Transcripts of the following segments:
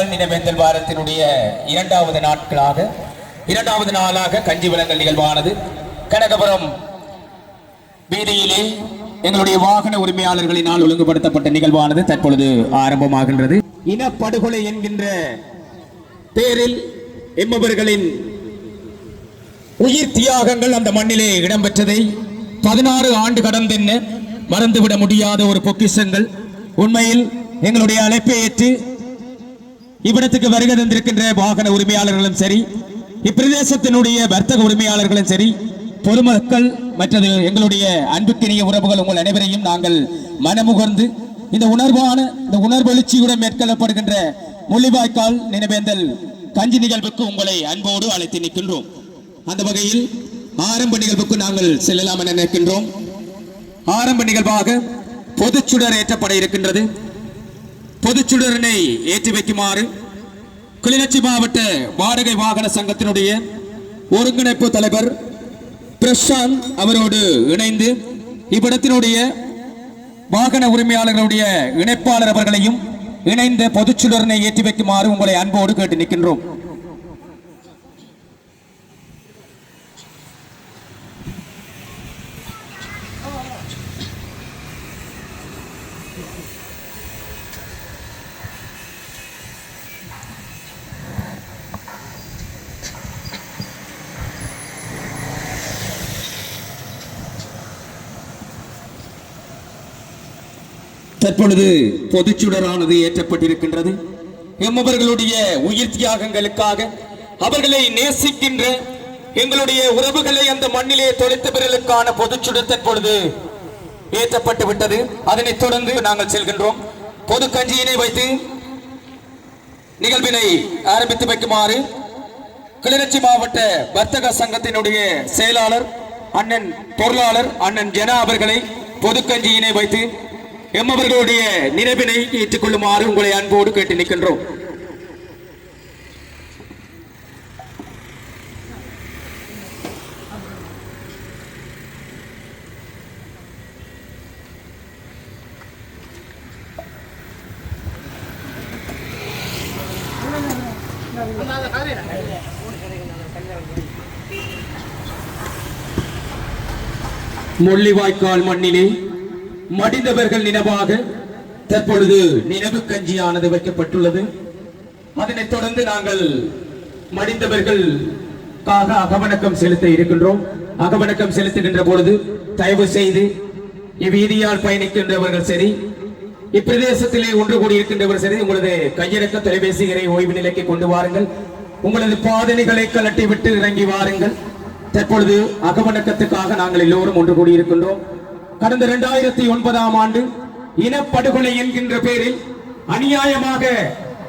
நினைவேந்தல் வாரத்தினுடைய இரண்டாவது நாட்களாக இரண்டாவது நாளாக கஞ்சி விலங்கல் நிகழ்வானது. கனகபுரம் வீதியிலே எங்களுடைய வாகன உரிமையாளர்களினால் ஒழுங்குபடுத்தப்பட்ட நிகழ்வானது தற்பொழுது ஆரம்பமாகின்றது. இனப்படுகொலை என்கின்ற பேரில் எம்மவர்களின் உயிர் தியாகங்கள் அந்த மண்ணிலே இடம்பெற்றதை பதினாறு ஆண்டு கடந்தென்ன மறந்துவிட முடியாத ஒரு பொக்கிஷங்கள். உண்மையில் எங்களுடைய அழைப்பை ஏற்று இவ்விடத்துக்கு வருகை தந்திருக்கின்ற வாகன உரிமையாளர்களும் சரி இப்பிரதேசத்தினுடைய வர்த்தக உரிமையாளர்களும் சரி பொதுமக்கள் மற்றது எங்களுடைய அன்புக்கினிய உறவுகள் உங்கள் அனைவரையும் நாங்கள் மனமுகர்ந்து இந்த உணர்வான இந்த உணர்வெழுச்சியுடன் மேற்கொள்ளப்படுகின்ற முள்ளிவாய்க்கால் நினைவேந்தல் கஞ்சி நிகழ்வுக்கு உங்களை அன்போடு அழைத்து நிற்கின்றோம். அந்த வகையில் ஆரம்ப நிகழ்வுக்கு நாங்கள் செல்லலாம் என நினைக்கின்றோம். ஆரம்ப நிகழ்வாக பொதுச்சுடர் ஏற்றப்பட இருக்கின்றது. பொதுச்சுடரனை ஏற்றி வைக்குமாறு கிளிநொச்சி மாவட்ட வாடகை வாகன சங்கத்தினுடைய ஒருங்கிணைப்பு தலைவர் பிரசாந்த் அவரோடு இணைந்து இவ்விடத்தினுடைய வாகன உரிமையாளர்களுடைய இணைப்பாளர் அவர்களையும் இணைந்த பொதுச்சுடரனை ஏற்றி வைக்குமாறு உங்களை அன்போடு கேட்டு நிற்கின்றோம். தற்பொழுது பொதுச்சுடரானது ஏற்றப்பட்டிருக்கின்றது. எம்மவர்களுடைய உயிர் தியாகங்களுக்காக அவர்களை நேசிக்கின்ற எங்களுடைய உறவுகளை அந்த மண்ணிலே தொலைத்தவர்களுக்கான பொதுச்சுடர் தற்பொழுது ஏற்றப்பட்டு விட்டது அதனைத் தொடர்ந்து நாங்கள் செல்கின்றோம். பொது கஞ்சியினை வைத்து நிகழ்வினை ஆரம்பித்து வைக்குமாறு கிளிநொச்சி மாவட்ட வர்த்தக சங்கத்தினுடைய செயலாளர் அண்ணன் பொருளாளர் அண்ணன் ஜனா அவர்களை பொதுக்கஞ்சியினை வைத்து எம்மவர்களுடைய நினைவினை ஏற்றுக்கொள்ளுமாறு உங்களை அன்போடு கேட்டு நிற்கின்றோம். முள்ளிவாய்க்கால் மண்ணிலே மடிந்தவர்கள் நினைவாக தற்பொழுது நினைவு கஞ்சியானது வைக்கப்பட்டுள்ளது. அதனைத் தொடர்ந்து நாங்கள் மடிந்தவர்களுக்காக அகவணக்கம் செலுத்த இருக்கின்றோம். அகவணக்கம் செலுத்துகின்ற பொழுது தயவு செய்து இவ்வீதியால் பயணிக்கின்றவர்கள் சரி இப்பிரதேசத்திலே ஒன்று கூடியிருக்கின்றவர் சரி உங்களது கையிறக்க தொலைபேசிகளை ஓய்வு நிலைக்கு கொண்டு வாருங்கள். உங்களது பாதணிகளை கலட்டி விட்டு இறங்கி வாருங்கள். தற்பொழுது அகவணக்கத்துக்காக நாங்கள் எல்லோரும் ஒன்று கூடியிருக்கின்றோம். கடந்த இரண்டாயிரத்தி ஒன்பதாம் ஆண்டு இனப்படுகொலை என்கின்ற பேரில் அநியாயமாக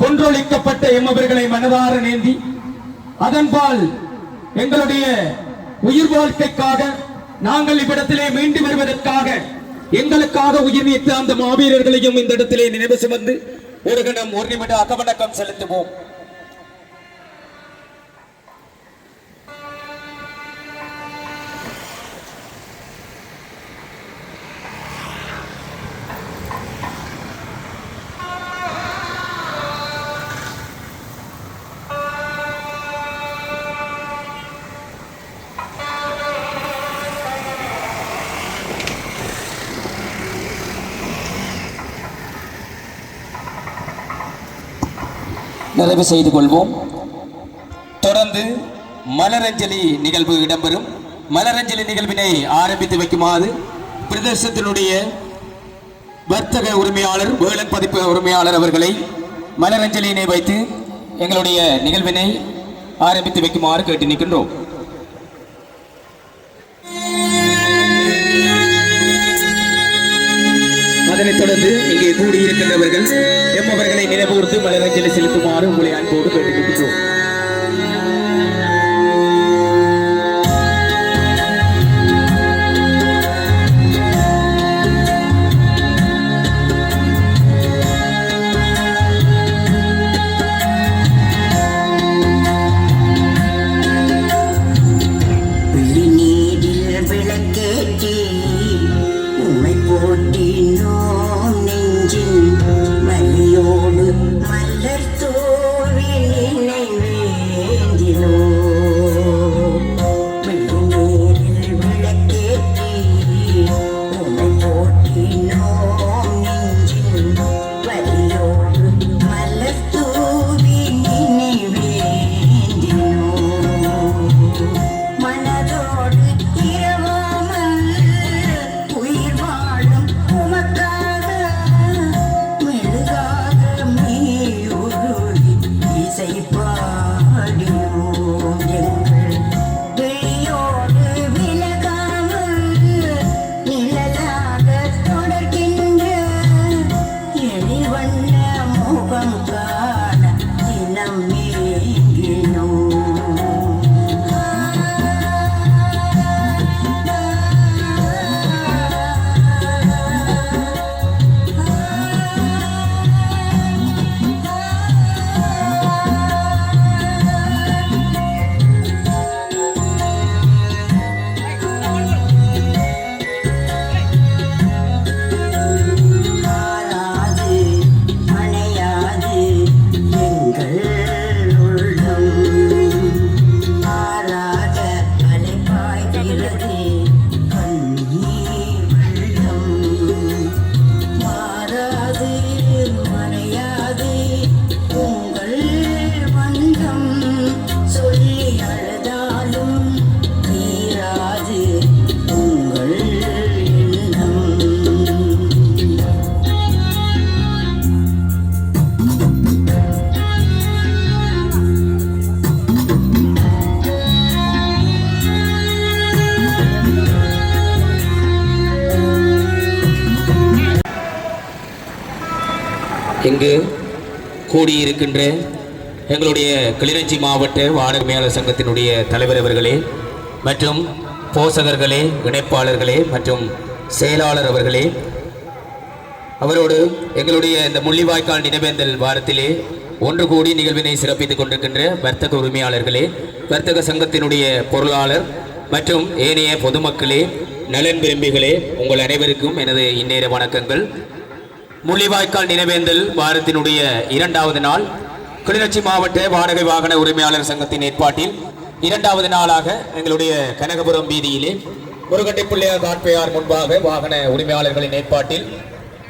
கொன்றொழிக்கப்பட்ட எம்மவர்களை மனதார நேந்தி அதன்பால் எங்களுடைய உயிர் வாழ்க்கைக்காக நாங்கள் இவ்விடத்திலே மீண்டு வருவதற்காக எங்களுக்காக உயிர் நீத்த அந்த மாவீரர்களையும் இந்த இடத்திலே நினைவு சுமந்து ஒரு கணம் ஒரு நிமிட அகவணக்கம் செலுத்துவோம். நிறைவு செய்து கொள்வோம். தொடர்ந்து மலரஞ்சலி நிகழ்வு இடம்பெறும். மலரஞ்சலி நிகழ்வினை ஆரம்பித்து வைக்குமாறு பிரதேசத்தினுடைய வர்த்தக உரிமையாளர் வேளன் பதிப்பு உரிமையாளர் அவர்களை மலரஞ்சலியினை வைத்து எங்களுடைய நிகழ்வினை ஆரம்பித்து வைக்குமாறு கேட்டு நிற்கின்றோம். அதனைத் தொடர்ந்து இங்கே கூடியிருக்கின்றவர்கள் எம்மவர்களை நினைவூர்ந்து மலரஞ்சலி செலுத்துமாறு உங்களை அன்போடு கேட்டுக்கொள்கிறோம் விழிநீரில் இங்கு கூடியிருக்கின்ற எங்களுடைய கிளிநொச்சி மாவட்ட வாடகை மேலாளர் சங்கத்தினுடைய தலைவர் அவர்களே மற்றும் போசகர்களே இணைப்பாளர்களே மற்றும் செயலாளர் அவர்களே அவரோடு எங்களுடைய இந்த முள்ளிவாய்க்கால் நினைவேந்தல் வாரத்திலே ஒன்று கூடி நிகழ்வினை சிறப்பித்துக் கொண்டிருக்கின்ற வர்த்தக உரிமையாளர்களே வர்த்தக சங்கத்தினுடைய பொருளாளர் மற்றும் ஏனைய பொதுமக்களே நலன் விரும்பிகளே உங்கள் அனைவருக்கும் எனது இந்நேர வணக்கங்கள். முள்ளிவாய்க்கால் நினைவேந்தல் வாரத்தினுடைய இரண்டாவது நாள் கிளிநொச்சி மாவட்ட வாடகை வாகன உரிமையாளர் சங்கத்தின் ஏற்பாட்டில் இரண்டாவது நாளாக எங்களுடைய கனகபுரம் வீதியிலே முருகட்டை பிள்ளையார் காட்பையார் முன்பாக வாகன உரிமையாளர்களின் ஏற்பாட்டில்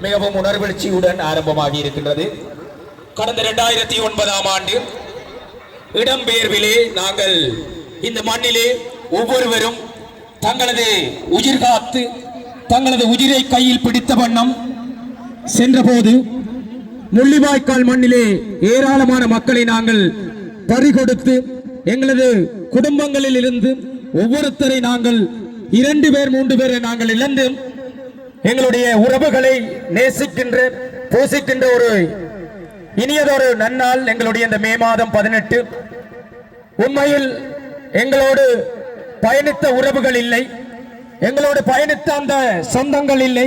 மிகவும் உணர்வெழுச்சியுடன் ஆரம்பமாகி இருக்கின்றது. கடந்த இரண்டாயிரத்தி ஒன்பதாம் ஆண்டு இடம்பெயர்விலே நாங்கள் இந்த மண்ணிலே ஒவ்வொருவரும் தங்களது உயிர் காத்து தங்களது உயிரை கையில் பிடித்த வண்ணம் சென்றபோது முள்ளிவாய்க்கால் மண்ணிலே ஏராளமான மக்களை நாங்கள் பறிகொடுத்து எங்களது குடும்பங்களில் இருந்து ஒவ்வொருத்தரை நாங்கள் இரண்டு பேர் மூன்று பேரை நாங்கள் இழந்து எங்களுடைய உறவுகளை நேசிக்கின்ற பூசிக்கின்ற ஒரு இனியதொரு நன்னாள் எங்களுடைய இந்த மே மாதம் பதினெட்டு. உண்மையில் எங்களோடு பயணித்த உறவுகள் இல்லை எங்களோடு பயணித்த அந்த சொந்தங்கள் இல்லை.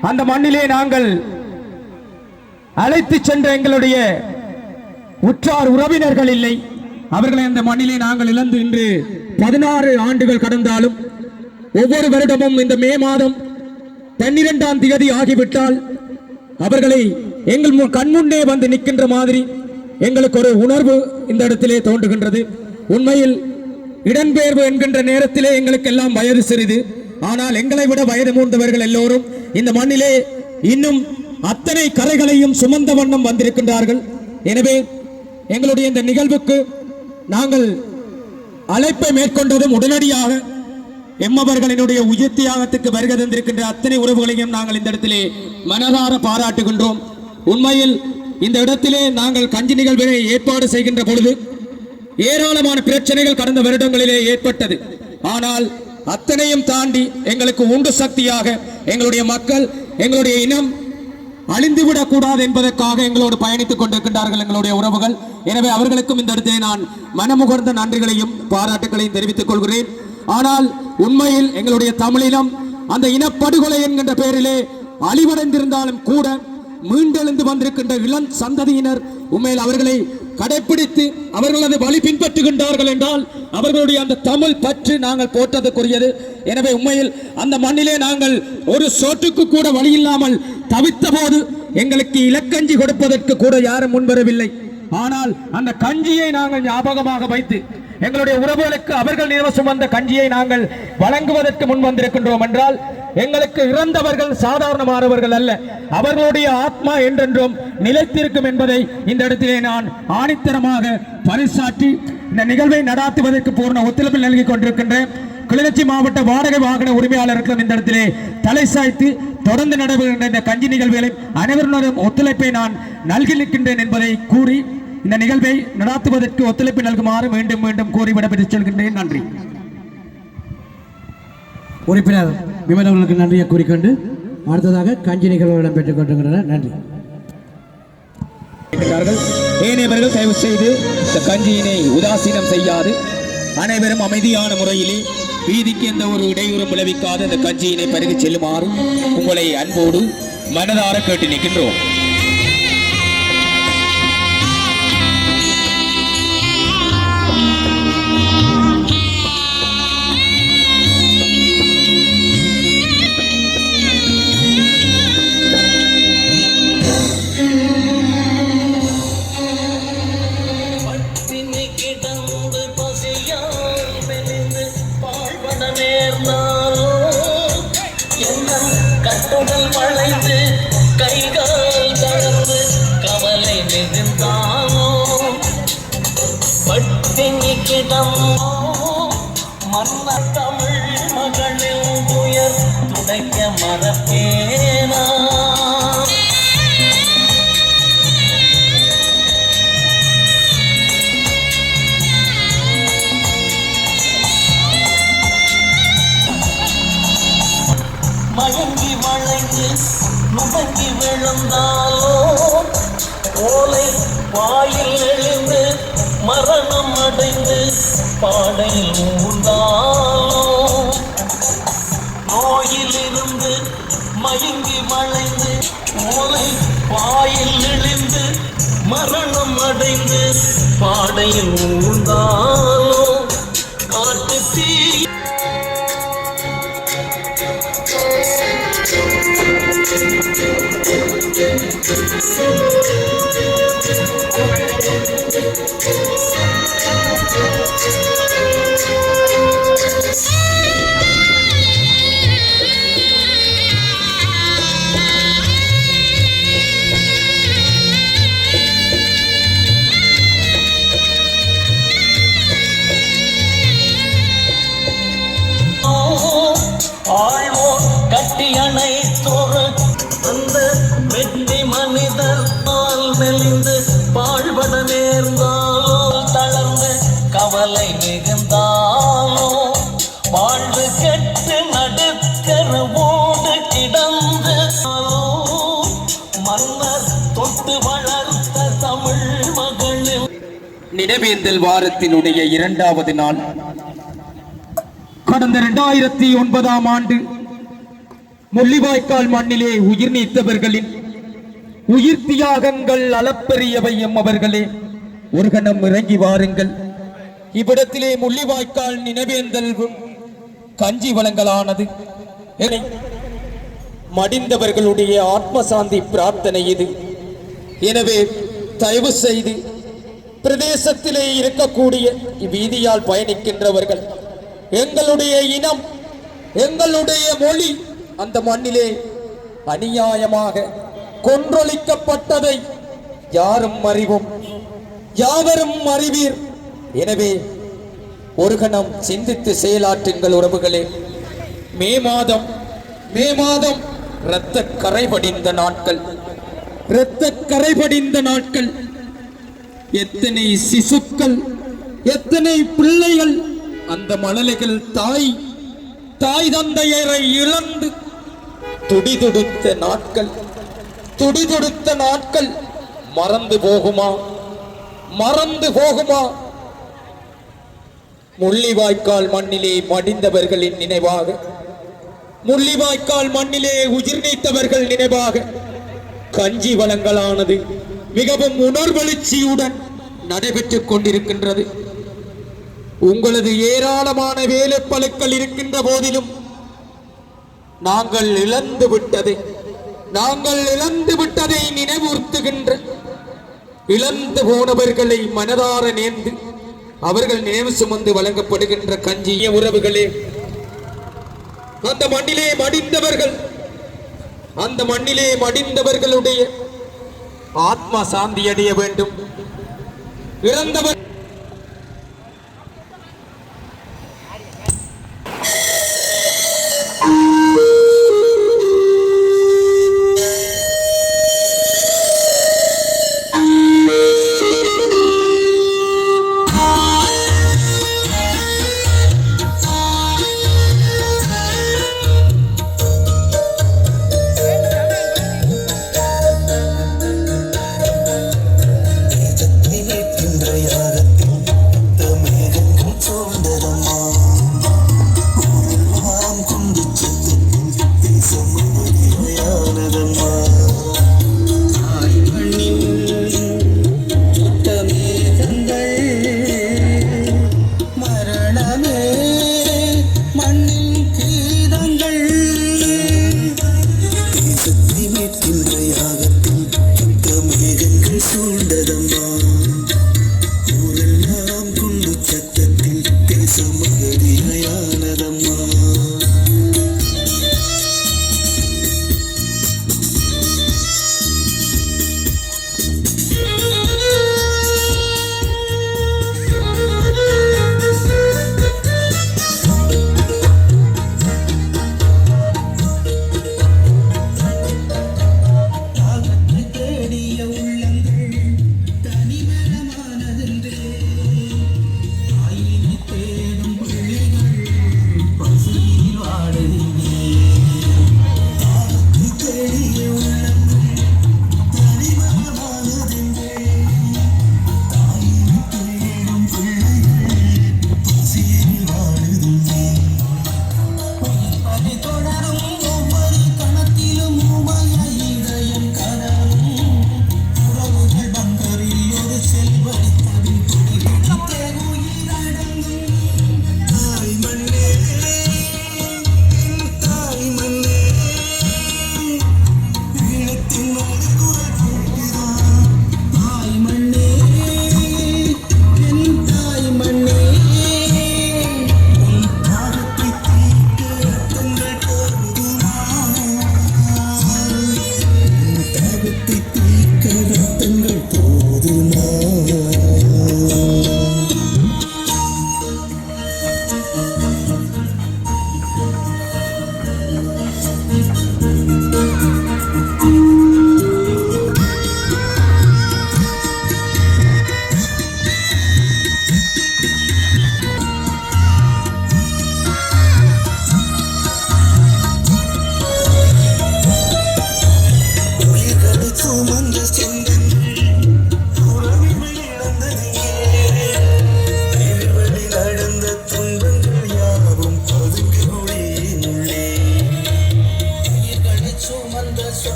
அந்த மண்ணிலே நாங்கள் அழைத்து சென்ற எங்களுடைய உற்றார் உறவினர்கள் இல்லை. அவர்களை அந்த மண்ணிலே நாங்கள் இழந்து இன்று பதினாறு ஆண்டுகள் கடந்தாலும் ஒவ்வொரு வருடமும் இந்த மே மாதம் பன்னிரெண்டாம் தேதி ஆகிவிட்டால் அவர்களை எங்கள் மு- கண்முன்னே வந்து நிற்கின்ற மாதிரி எங்களுக்கு ஒரு உணர்வு இந்த இடத்திலே தோன்றுகின்றது. உண்மையில் இடம்பெயர்வு என்கின்ற நேரத்திலே எங்களுக்கு எல்லாம் வயது சிறிது. ஆனால் எங்களை விட வயது மூர்ந்தவர்கள் எல்லோரும் இந்த மண்ணிலே இன்னும் அத்தனை கரைகளையும் சுமந்த வண்ணம் வந்திருக்கின்றார்கள். எனவே எங்களுடைய இந்த நிகழ்வுக்கு நாங்கள் அழைப்பை மேற்கொண்டதும் உடனடியாக எம்மவர்களினுடைய உயிர் தியாகத்துக்கு வருகை தந்திருக்கின்ற அத்தனை உறவுகளையும் நாங்கள் இந்த இடத்திலே மனதார பாராட்டுகின்றோம். உண்மையில் இந்த இடத்திலே நாங்கள் கஞ்சி நிகழ்வினை ஏற்பாடு செய்கின்ற பொழுது ஏராளமான பிரச்சனைகள் கடந்த வருடங்களிலே ஏற்பட்டது. ஆனால் அத்தனையும் தாண்டி எங்களுக்கு உண்டு சக்தியாக எங்களுடைய மக்கள் எங்களுடைய இனம் அழிந்துவிடக் கூடாது என்பதற்காக எங்களோடு பயணித்துக் கொண்டிருக்கின்றார்கள் எங்களுடைய உறவுகள். எனவே அவர்களுக்கும் இந்த இடத்திலே நான் மனமுகர்ந்த நன்றிகளையும் பாராட்டுகளையும் தெரிவித்துக் கொள்கிறேன். ஆனால் உண்மையில் எங்களுடைய தமிழினம் அந்த இனப்படுகொலை என்கின்ற பெயரிலே அழிவடைந்திருந்தாலும் கூட மீண்டெழுந்து வந்திருக்கின்ற இளம் சந்ததியினர் உண்மையில் அவர்களை கடைப்பிடித்து அவர்களது வழி பின்பற்றுகின்றார்கள் என்றால் அவர்களுடைய அந்த தமிழ் பற்று நாங்கள் போற்றதுக்குரியது. எனவே உண்மையில் அந்த மண்ணிலே நாங்கள் ஒரு சோற்றுக்கு கூட வழி இல்லாமல் தவித்த போது எங்களுக்கு இலக்கஞ்சி கொடுப்பதற்கு கூட யாரும் முன்வரவில்லை. ஆனால் அந்த கஞ்சியை நாங்கள் ஞாபகமாக வைத்து எங்களுடைய உறவுகளுக்கு அவர்கள் நினைவு வந்த கஞ்சியை நாங்கள் வழங்குவதற்கு முன் வந்திருக்கின்றோம் என்றால் எங்களுக்கு இறந்தவர்கள் சாதாரணமானவர்கள் அல்ல. அவர்களுடைய ஆத்மா என்றென்றும் நிலைத்திருக்கும் என்பதை இந்த இடத்திலே நான் ஆணித்தரமாக பரிசாற்றி இந்த நிகழ்வை நடாத்துவதற்கு பூர்ண ஒத்துழைப்பு நல்கி கொண்டிருக்கின்றேன். கிளிநொச்சி மாவட்ட வாடகை வாகன உரிமையாளர்களும் இந்த இடத்திலே தலை சாய்த்து தொடர்ந்து நடைபெறுகின்ற இந்த கஞ்சி நிகழ்வுகளை அனைவருடனும் ஒத்துழைப்பை நான் நல்கி நிற்கின்றேன் என்பதை கூறி இந்த நிகழ்வை நடாத்துவதற்கு ஒத்துழைப்பு நல்குமாறு மீண்டும் மீண்டும் கூறி விடப்பெற்று செல்கின்றேன். நன்றி. உறுப்பினர் விமல் அவர்களுக்கு நன்றியை கூறிக்கொண்டு அடுத்ததாக கஞ்சி நிகழ்வு இடம்பெற்றுக் கொண்டிருக்கின்றனர் நன்றி. ஏனையவர்கள் தயவு செய்து இந்த கஞ்சியினை உதாசீனம் செய்யாது. அனைவரும் அமைதியான முறையிலே வீதிக்கு எந்த ஒரு இடையூறும் விளைவிக்காத இந்த கஞ்சியினை பருகி செல்லுமாறு உங்களை அன்போடு மனதார கேட்டு நிற்கின்றோம். மரணம் அடைந்து பாடையில் ஊர்ந்தாலோ நோயிலிருந்து மயங்கி வளைந்து ஓலை வாயில் எழுந்து மரணம் அடைந்து பாடையில் ஊர்ந்தாலோ கவலை மிகுந்தாலும் வாழ்வு கெட்டு நடுக்கருவோடு கிடந்து மன்னர் தொட்டு வளர்த்த தமிழ் மகளில் நினைவேந்தல் வாரத்தினுடைய இரண்டாவது நாள். கடந்த இரண்டாயிரத்தி ஒன்பதாம் ஆண்டு முள்ளிவாய்க்கால் மண்ணிலே உயிர் நீத்தவர்களின் உயிர் தியாகங்கள் அளப்பெரியவை எம்மவர்களே ஒரு கணம் இறங்கி வாருங்கள். இவ்விடத்திலே முள்ளிவாய்க்கால் நினைவேந்தல் கஞ்சி வழங்கலானது. என மடிந்தவர்களுடைய ஆத்மசாந்தி பிரார்த்தனை இது. எனவே தயவு செய்து பிரதேசத்திலே இருக்கக்கூடிய இவ்வீதியால் பயணிக்கின்றவர்கள் எங்களுடைய இனம் எங்களுடைய மொழி அந்த மண்ணிலே அநியாயமாக கொன்றொழிக்கப்பட்டதை யாரும் அறிவோம். யாவரும் அறிவீர். எனவே ஒரு கணம் சிந்தித்து செயலாற்றுங்கள் உறவுகளே. மே மாதம் மே மாதம் இரத்த கரை படிந்த நாட்கள். இரத்த கரை படிந்த நாட்கள். எத்தனை சிசுக்கள் எத்தனை பிள்ளைகள். அந்த மழலைகள் தாய் தாய் தந்தையரை இழந்து துடிதுடுத்த நாட்கள். துடிதுடுத்த நாட்கள். மறந்து போகுமா? மறந்து போகுமா? முள்ளிவாய்க்கால் மண்ணிலே மடிந்தவர்களின் நினைவாக. முள்ளிவாய்க்கால் மண்ணிலே உயிர் நீத்தவர்கள் நினைவாக. கஞ்சி வளங்களானது மிகவும் உணர்வெழுச்சியுடன் நடைபெற்றுக் கொண்டிருக்கின்றது. உங்களது ஏராளமான வேலைப்பழுக்கள் இருக்கின்ற போதிலும் நாங்கள் இழந்து விட்டதை நாங்கள் இழந்து விட்டதை நினைவுறுத்துகின்ற இழந்து போனவர்களை மனதார நேர்ந்து அவர்கள் நினைவு சுமந்து வழங்கப்படுகின்ற கஞ்சிய உறவுகளே அந்த மண்ணிலே மடிந்தவர்கள் அந்த மண்ணிலே மடிந்தவர்களுடைய ஆத்மா சாந்தி அடைய வேண்டும். இறந்தவர்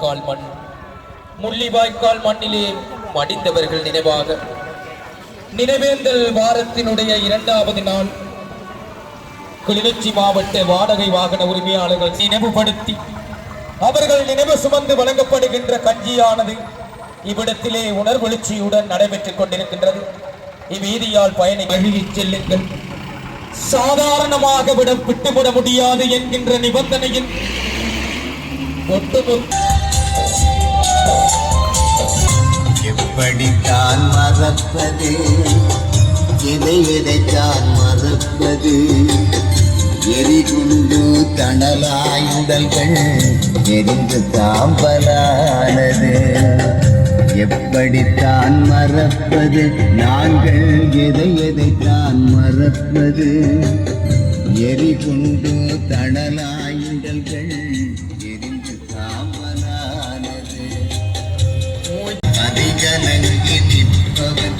முள்ளிவாய்க்கால் மண் முள்ளிவாய்க்கால் மண்ணிலே மடிந்தவர்கள் நினைவாக. நினைவேந்தல் வாரத்தினுடைய இரண்டாவது நாள் கிளிநொச்சி மாவட்ட வாடகை வாகன உரிமையாளர்கள் நினைவுபடுத்தி அவர்கள் நினைவு சுமந்து வழங்கப்படுகின்ற கஞ்சியானது இவ்விடத்திலே உணர்வெழுச்சியுடன் நடைபெற்றுக் கொண்டிருக்கின்றது. இவ்வீதியால் பயணி வழியில் செல்லுங்கள். சாதாரணமாக விட விட்டுவிட முடியாது என்கின்ற நிபந்தனையில் ஒட்டுமொத்த எப்படித்தான் மறப்பது. எதை எதைத்தான் மறப்பது. எரிகுண்டு தணலாயுதல்கள் எரிந்து தாம்பலானது. எப்படித்தான் மறப்பது? நாங்கள் எதை எதைத்தான் மறப்பது? எரிகுண்டு தணலாயுதல்கள் எரிந்து தாம்ப ജനകി നിൽപ്പവൻ